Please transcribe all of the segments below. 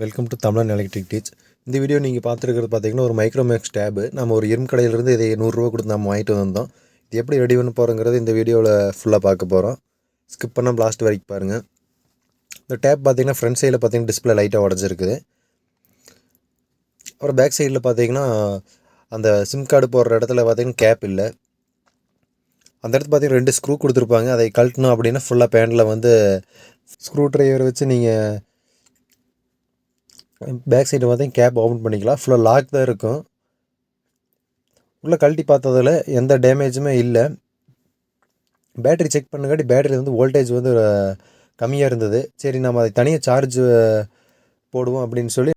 Welcome to Tamilan electric teach இந்த video நீங்கள் பார்த்துருக்கிறது பார்த்தீங்கன்னா ஒரு மைக்ரோமேக்ஸ் டேபு நம்ம ஒரு இரும்பு கடையிலேருந்து இதை நூறுரூவா கொடுத்து நம்ம வாங்கிட்டு வந்தோம் இது எப்படி ரெடி பண்ண போகிறோங்கிறது இந்த வீடியோவில் ஃபுல்லாக பார்க்க போகிறோம் ஸ்கிப் பண்ணால் லாஸ்ட் வரைக்கும் பாருங்கள் இந்த டேப் பார்த்தீங்கன்னா ஃப்ரண்ட் சைடில் பார்த்தீங்கன்னா டிஸ்பிளே லைட்டாக உடஞ்சிருக்குது. அப்புறம் பேக் சைடில் பார்த்தீங்கன்னா அந்த சிம் கார்டு போடுற இடத்துல பார்த்தீங்கன்னா கேப் இல்லை. அந்த இடத்துல பார்த்தீங்கன்னா ரெண்டு ஸ்க்ரூ கொடுத்துருப்பாங்க. அதை கழட்டணும் அப்படின்னா ஃபுல்லாக பேண்டில் வந்து ஸ்க்ரூ ட்ரைவர் வச்சு நீங்கள் பேக் சைடு பார்த்தீங்கன்னா கேப் ஓப்பன் பண்ணிக்கலாம். ஃபுல்லாக லாக் தான் இருக்கும். உள்ளே கழட்டி பார்த்ததில் எந்த டேமேஜுமே இல்லை. பேட்டரி செக் பண்ணுங்காட்டி பேட்டரி வந்து வோல்டேஜ் வந்து கம்மியாக இருந்தது. சரி நம்ம அதை தனியாக சார்ஜ் போடுவோம் அப்படின்னு சொல்லி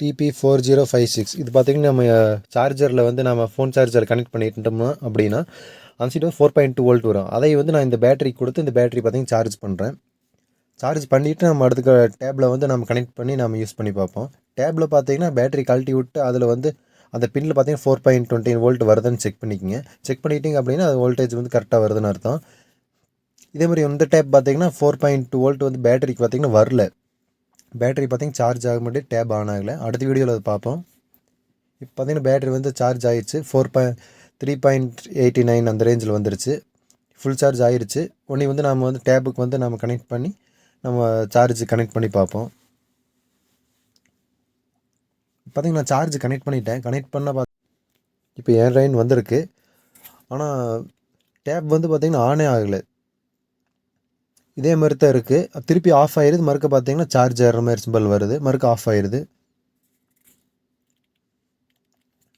TP four zero five six இது பார்த்திங்கன்னா நம்ம சார்ஜரில் வந்து நம்ம ஃபோன் சார்ஜர் கனெக்ட் பண்ணிட்டோம்னா அப்படின்னா அந்த சீட் வந்து ஃபோர் பாயிண்ட் டூ வோல்ட் வரும். அதை வந்து நான் இந்த பேட்டரி கொடுத்து இந்த பேட்டரி பார்த்திங்கன்னா சார்ஜ் பண்ணுறேன் சார்ஜ் பண்ணிவிட்டு நம்ம அடுத்த டேப்பில் வந்து நம்ம கனெக்ட் பண்ணி நம்ம யூஸ் பண்ணி பார்ப்போம். டேப்பில் பார்த்தீங்கன்னா பேட்டரி கழட்டி விட்டு அதில் வந்து அந்த பின்னில் பார்த்தீங்கன்னா ஃபோர் பாயிண்ட் டுவெண்ட்டி வோல்ட் வருதுன்னு செக் பண்ணிக்கோங்க. செக் பண்ணிட்டீங்க அப்படின்னா அது வோல்டேஜ் வந்து கரெக்டாக வருதுன்னு அர்த்தம். இதே மாதிரி இந்த டேப் பார்த்தீங்கன்னா ஃபோர் பாயிண்ட் டூ வோல்ட் வந்து பேட்டரிக்கு பார்த்தீங்கன்னா வரல. பேட்டரி பார்த்தீங்கன்னா சார்ஜ் ஆக மாட்டே டேப் ஆன் ஆகலை. அடுத்த வீடியோவில் அதை பார்ப்போம். இப்போ பார்த்தீங்கன்னா பேட்டரி வந்து சார்ஜ் ஆயிடுச்சு four point three point eighty nine அந்த ரேஞ்சில் வந்துருச்சு. ஃபுல் சார்ஜ் ஆகிருச்சு உடனே வந்து நம்ம வந்து டேபுக்கு வந்து நம்ம கனெக்ட் பண்ணி நம்ம சார்ஜ் கனெக்ட் பண்ணி பார்ப்போம். பார்த்திங்கன்னா சார்ஜ் கனெக்ட் பண்ணிட்டேன். கனெக்ட் பண்ண பார்த்து இப்போ என் ரைன் வந்திருக்கு. ஆனால் டேப் வந்து பார்த்திங்கன்னா ஆனே ஆகலை. இதே மாதிரி தான் இருக்குது திருப்பி ஆஃப் ஆயிடுது மறுக்க பார்த்தீங்கன்னா சார்ஜ் ஆகிற மாதிரி சிம்பிள் வருது. மறுக்க ஆஃப் ஆயிடுது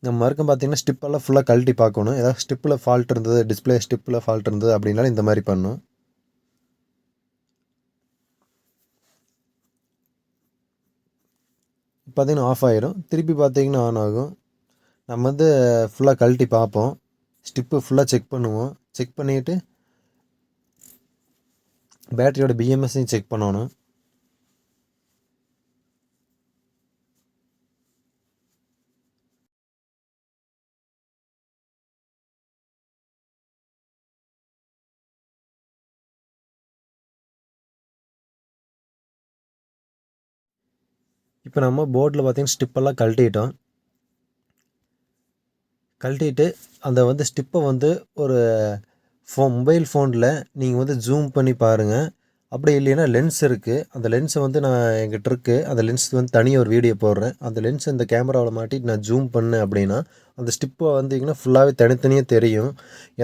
நம்ம மறுக்கம் பார்த்தீங்கன்னா ஸ்டிப்பெல்லாம் ஃபுல்லாக கழட்டி பார்க்கணும். ஏதாவது ஸ்டிப்பில் ஃபால்ட் இருந்தது டிஸ்பிளே ஸ்டிப்பில் ஃபால்ட் இருந்தது அப்படின்னாலும் இந்த மாதிரி பண்ணும். பார்த்திங்கன்னா ஆஃப் ஆகிடும் திருப்பி பார்த்தீங்கன்னா ஆன் ஆகும். நம்ம வந்து ஃபுல்லாக கழட்டி பார்ப்போம். ஸ்டிப்பு ஃபுல்லாக செக் பண்ணுவோம். செக் பண்ணிவிட்டு பேட்டரியோட பிஎம்எஸ்ஸையும் செக் பண்ணணும். இப்போ நம்ம போர்டில் பார்த்திங்கன்னா ஸ்டிப்பெல்லாம் கழட்டிட்டோம். கழட்டிட்டு அந்த வந்து ஸ்டிப்பை வந்து ஒரு ஃபோ மொபைல் ஃபோனில் நீங்கள் வந்து ஜூம் பண்ணி பாருங்கள் அப்படி இல்லைன்னா லென்ஸ் இருக்குது அந்த லென்ஸை வந்து நான் என்கிட்ட இருக்குது அந்த லென்ஸ் வந்து தனியாக ஒரு வீடியோ போடுறேன். அந்த லென்ஸ் இந்த கேமராவில் மாட்டிட்டு நான் ஜூம் பண்ணேன் அப்படின்னா அந்த ஸ்டிப்பை வந்தீங்கன்னா ஃபுல்லாகவே தனித்தனியாக தெரியும்.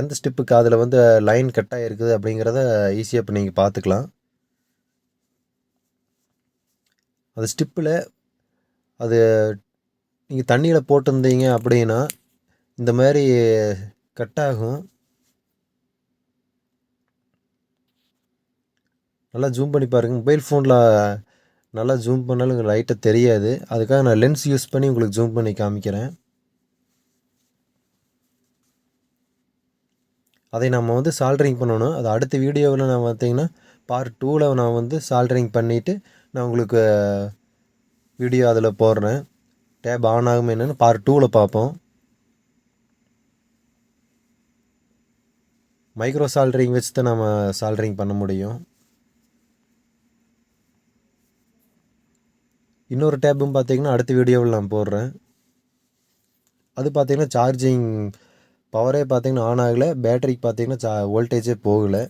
எந்த ஸ்டிப்புக்கு அதில் வந்து லைன் கட்டாக இருக்குது அப்படிங்கிறத ஈஸியாக இப்போ நீங்கள் பார்த்துக்கலாம் அது ஸ்டிப்பில் அது நீங்கள் தண்ணியில் போட்டிருந்தீங்க அப்படின்னா இந்த மாதிரி கட் ஆகும் நல்லா ஜூம் பண்ணி பாருங்கள் மொபைல் ஃபோனில் நல்லா ஜூம் பண்ணாலும் லைட்டாக தெரியாது. அதுக்காக நான் லென்ஸ் யூஸ் பண்ணி உங்களுக்கு ஜூம் பண்ணி காமிக்கிறேன். அதை நம்ம வந்து சால்ட்ரிங் பண்ணணும். அது அடுத்த வீடியோவில் நான் பார்த்தீங்கன்னா பார்ட் டூவில் நான் வந்து சால்ட்ரிங் பண்ணிவிட்டு நான் உங்களுக்கு வீடியோ அதில் போடுறேன். டேப் ஆன் ஆகும் என்னென்னு பார்ட் டூவில் பார்ப்போம். மைக்ரோ சால்ட்ரிங் வச்சு தான் நம்ம சால்ட்ரிங் பண்ண முடியும். இன்னொரு டேப்பும் பார்த்தீங்கன்னா அடுத்த வீடியோவில் நான் போடுறேன். அது பார்த்திங்கன்னா சார்ஜிங் பவரே பார்த்திங்கன்னா ஆன் ஆகலை. பேட்டரிக்கு பார்த்திங்கன்னா சா வோல்டேஜே போகலை.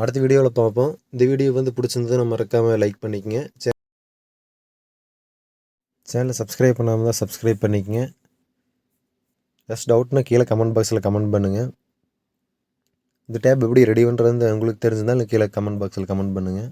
அடுத்த வீடியோவில் பார்ப்போம். இந்த வீடியோ வந்து பிடிச்சிருந்தது நம்ம மறக்காமல் லைக் பண்ணிக்கங்க. சேனலை சப்ஸ்கிரைப் பண்ணாமல் தான் சப்ஸ்கிரைப் பண்ணிக்கங்க. ஜஸ்ட் டவுட்னா கீழே கமெண்ட் பாக்ஸில் கமெண்ட் பண்ணுங்கள் இந்த டேப் எப்படி ரெடி பண்ணுறது உங்களுக்கு தெரிஞ்சிருந்தால் கீழே கமெண்ட் பாக்ஸில் கமெண்ட் பண்ணுங்கள்